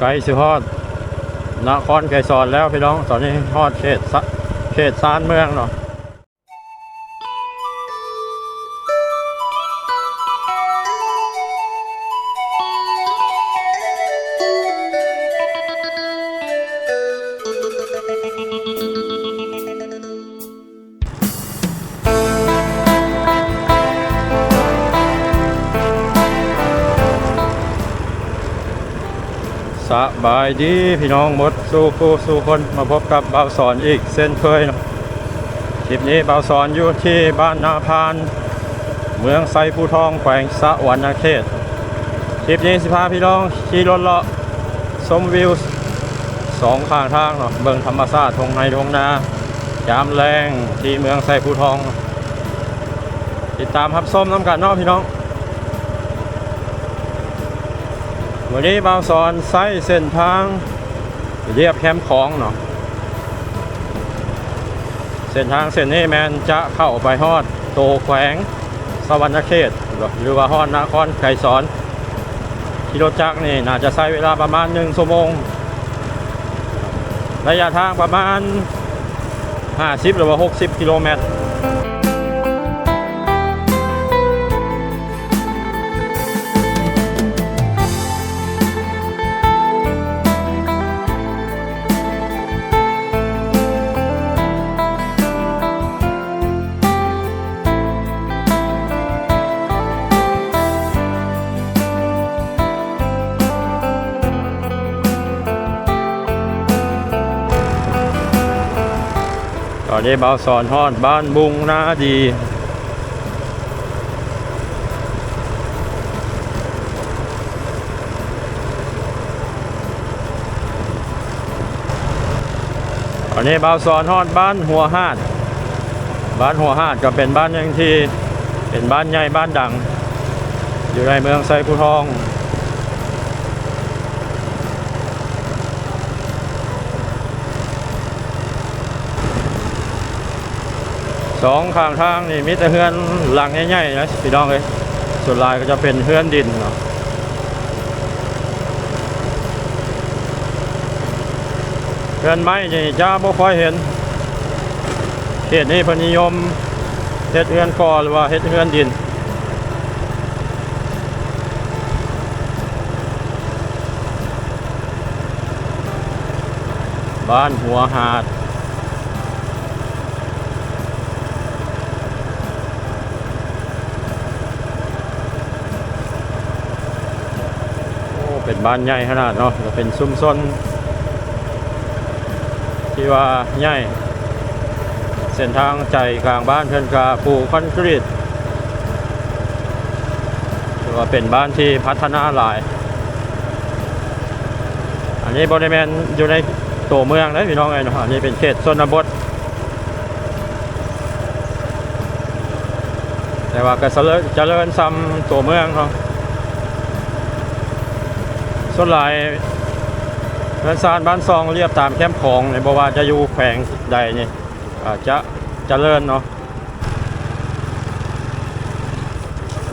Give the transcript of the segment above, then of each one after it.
ไกลสิฮอดนครไกรสอนแล้วพี่น้องตอนนี้ฮอดเขตเขตซานเมืองเนาะ สบายดีพี่น้องหมดสู่ผู้สู่คนมาพบกับเบาสอนอีกเส้นเคยเนาะคลิปนี้เบาสอนอยู่ที่บ้านนาพาน เมืองไซภูทองแขวงสะวรรณเขตคลิปนี้สิพาพี่น้องขี่รถเลาะชมวิวสองข้างทางเนาะเบิ่งธรรมชาติทงในทงนายามแรงที่เมืองไซภูทอง ติดตามครับส้มน้ำกันเนาะพี่น้อง วันนี้บาสอนไซเส้นทาง เรียบแคมป์ของเนาะเส้นทางเส้นนี้แมนจะเข้าไปฮอดโตแขวงสวรรณเขตหรือว่าฮอดนครไกรสอนขี่รถจักรนี่น่าจะใช้เวลาประมาณหนึ่งชั่วโมง ระยะทางประมาณ 50 หรือว่า 60 กิโลเมตร ตอนนี้บ่าสอนฮอดบ้านบุงนาดีตอนนี้เบาสอนฮอดบ้านหัวหาด บ้านหัวหาดก็เป็นบ้านยังที่เป็นบ้านใหญ่บ้านดัง อยู่ในเมืองไซภูทอง สองข้างทางนี่มีแต่เฮือนหลังใหญ่ๆนะพี่น้องเลยส่วนลายก็จะเป็นเฮือนดินเนาะเฮือนไม้นี่จะบ่ค่อยเห็นเขตนี้พนนิยมเฮ็ดเฮือนกอหรือว่าเฮ็ดเฮือนดินบ้านหัวหาด เป็นบ้านใหญ่ขนาดเนาะก็เป็นซุ้มซนที่ว่าใหญ่เส้นทางใจกลางบ้านเพื่อนกาปูคอนกรีตถือว่าเป็นบ้านที่พัฒนาหลาย อันนี้บริเวณอยู่ในตัวเมืองนะพี่น้องไงเนาะอันนี้เป็นเขตชนบทแต่ว่าก็เจริญเจริญซ้ำตัวเมืองเขาะ ส่วนหลายเรือนซานบ้านซองเรียบตามแคมป์ของเนี่ยบอกว่าจะอยู่แขวงใดนี่อาจจะเจริญเนาะ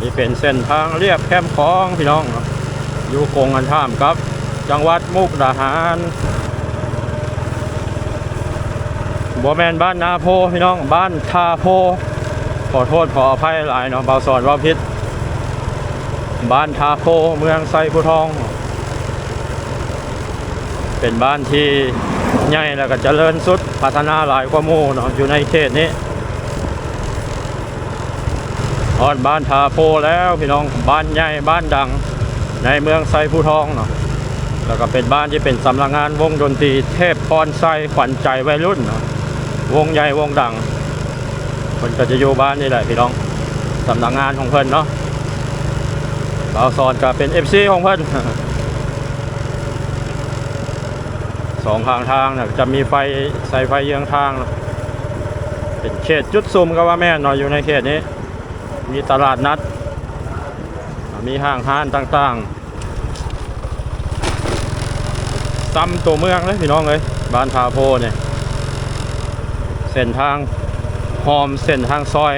นี่เป็นเส้นทางเรียบแคมป์ของพี่น้องเนาะอยู่กงกันท่ามครับ จังหวัดมุกดาหารบัวแมนบ้านนาโพพี่น้องบ้านทาโพ ขอโทษขออภัยหลายเนาะเบาสอนว่าพิษบ้านทาโพเมืองไซภูทอง เป็นบ้านที่ใหญ่แล้วก็เจริญสุดพัฒนาหลายกว่าหมู่เนาะอยู่ในเขตนี้ออดบ้านทาโพแล้วพี่น้องบ้านใหญ่บ้านดังในเมืองไซภูทองเนาะแล้วก็เป็นบ้านที่เป็นสำนักงานวงดนตรีเทพพรไซขวัญใจวัยรุ่นเนาะวงใหญ่วงดังคนก็จะอยู่บ้านนี่แหละพี่น้องสำนักงานของเพิ่นเนาะเราสอนก็เป็น FC ของเพิ่น สองข้างทางนะจะมีไฟใส่ไฟเยื้องทางนะเป็นเขตจุดซุ่มก็ว่าแม่นเนอยอยู่ในเขตนี้ มีตลาดนัด มีห้างห้านต่างๆซ้ำตัวเมืองเลยพี่น้องเลยบ้านทาโพเนี่ยเส้นทางหอมเส้นทางซอย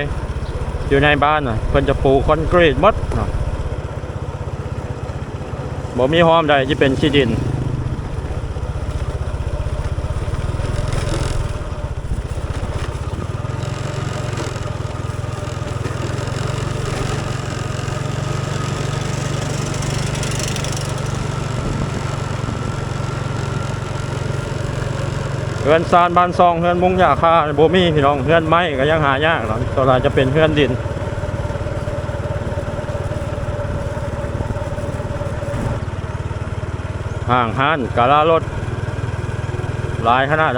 อยู่ในบ้านน่ะเพิ่นจะปูคอนกรีตหมดบ่มีหอมใดที่เป็นขี้ดิน ฮือนซานบ้านซองเฮือนมุงยาคาโบมี่พี่น้องเฮือนไม้ก็ยังหายากเราะตัวลายจะเป็นเฮือนดินห่างห้านกาลารถหลายขนาด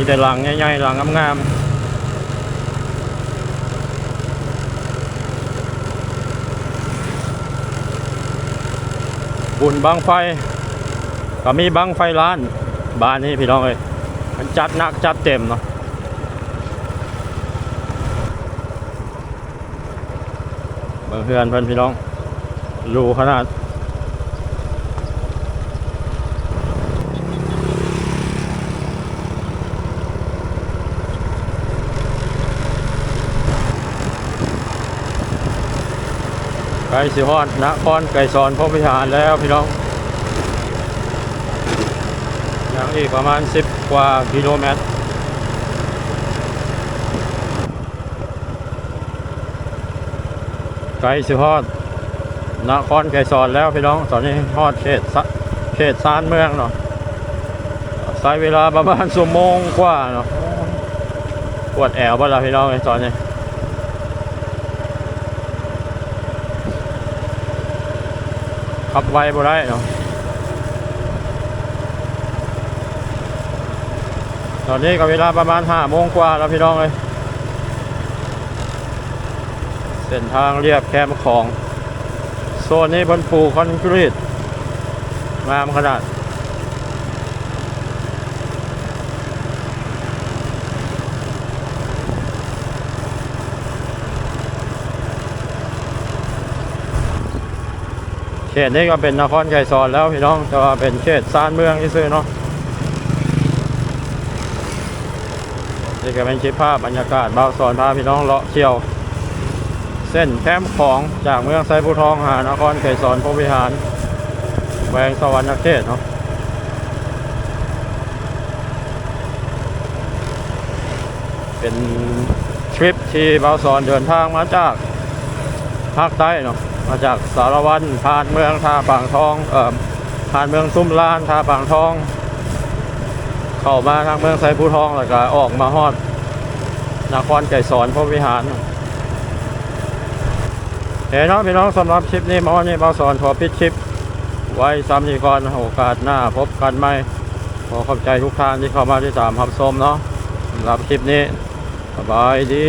มีแต่หลังใหญ่ๆหลังงามๆบุญบังไฟ ก็มีบังไฟล้าน บ้านนี้พี่น้องเอ้ยมันจัดหนักจัดเต็มเนาะเบิ่งเพื่อนเพื่อนพี่น้องรูขนาด ลสิฮอดนครไก่ซอนพบพิหารแล้วพี่น้องยังอีกประมาณ 10 กว่ากิโลเมตรไกลสิฮอดนครไกรสอนแล้วพี่น้องตอนนี้ฮอดเขตเขตซานเมืองเนาะใช้เวลาประมาณชั่วโมงกว่าเนาะปวดแอวบ้าละพี่น้องไอ้ตอนนี้ ขับไวบ่ได้เนาะตอนนี้ก็เวลาประมาณห้าโมงกว่าแล้วพี่น้องเลยเส้นทางเรียบแคมของ โซนนี้บนปูคอนกรีตงามขนาด ตนี้ก็เป็นนครไกรสอนแล้วพี่น้องแต่ว่าเป็นเขตซานเมืองที่ซื้อเนาะนี่ก็เป็นคลิปภาพบรรยากาศบ่าวสอนพาพี่น้องเลาะเที่ยว เส้นแคมป์ของจากเมืองไซภูทองหานครไกรสอนพรหมวิหารแวงสวรรค์เขตเนาะเป็นทริปที่บ่าวสอนเดินทางมาจากภาคใต้เนาะ มาจากสารวันผ่านเมืองท่าปางทองเอ่อผ่านเมืองซุ้มลานท่าปางทอง เข้ามาทางเมืองไซภูทองแล้วก็ออกมาฮอดนครไก่สอนพรหมวิหารเฮ้ยน้องพี่น้องสำหรับคลิปนี้มาวันนี้เบาสอนขอปิดคลิป ไว้ซ้ำอีกก่อนโอกาสหน้าพบกันไหมขอขอบใจทุกท่านที่เข้ามาที่ตามรับชมเนาะสำหรับคลิปนี้สบายดี